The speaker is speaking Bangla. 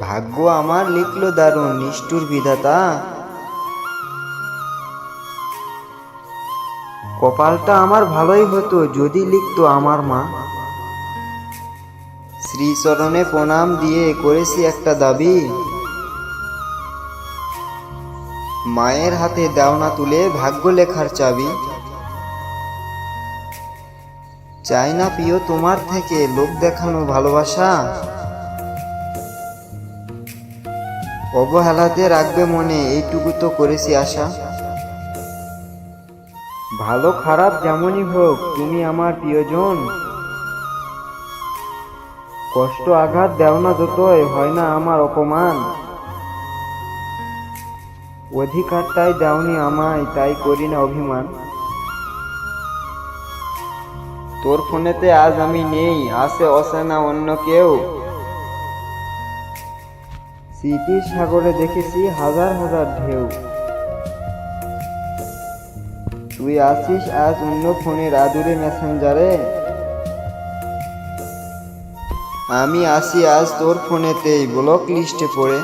ভাগ্য আমার লিখলো দারুণ, নিষ্ঠুর বিধাতা। কপালটা আমার ভালোই হতো, যদি লিখতো আমার মা। শ্রীচরণে প্রণাম দিয়ে করেছি একটা দাবি। মায়ের হাতে দেওনা তুলে ভাগ্য লেখার চাবি। চাই না প্রিয়, তোমার থেকে লোক দেখানো ভালোবাসা। অবহেলাতে রাখবে মনে, এইটুকু তো করেছি আশা। ভালো খারাপ যেমনই হোক, তুমি আমার প্রিয়জন। কষ্ট আঘাত দেও না যতই, হয় না আমার অপমান। অধিকারটাই দেওনি আমায়, তাই করি না অভিমান। তোর ফোনেতে আজ আমি নেই আসে অসেনা অন্য কেউ। স্মৃতির সাগরে দেখেছি হাজার হাজার ঢেউ। তুই আসিস আজ অন্য ফোনের আদুরে মেসেঞ্জারে? আমি আসি আজ তোর ফোনেতেই, ব্লক লিস্টে পড়ে।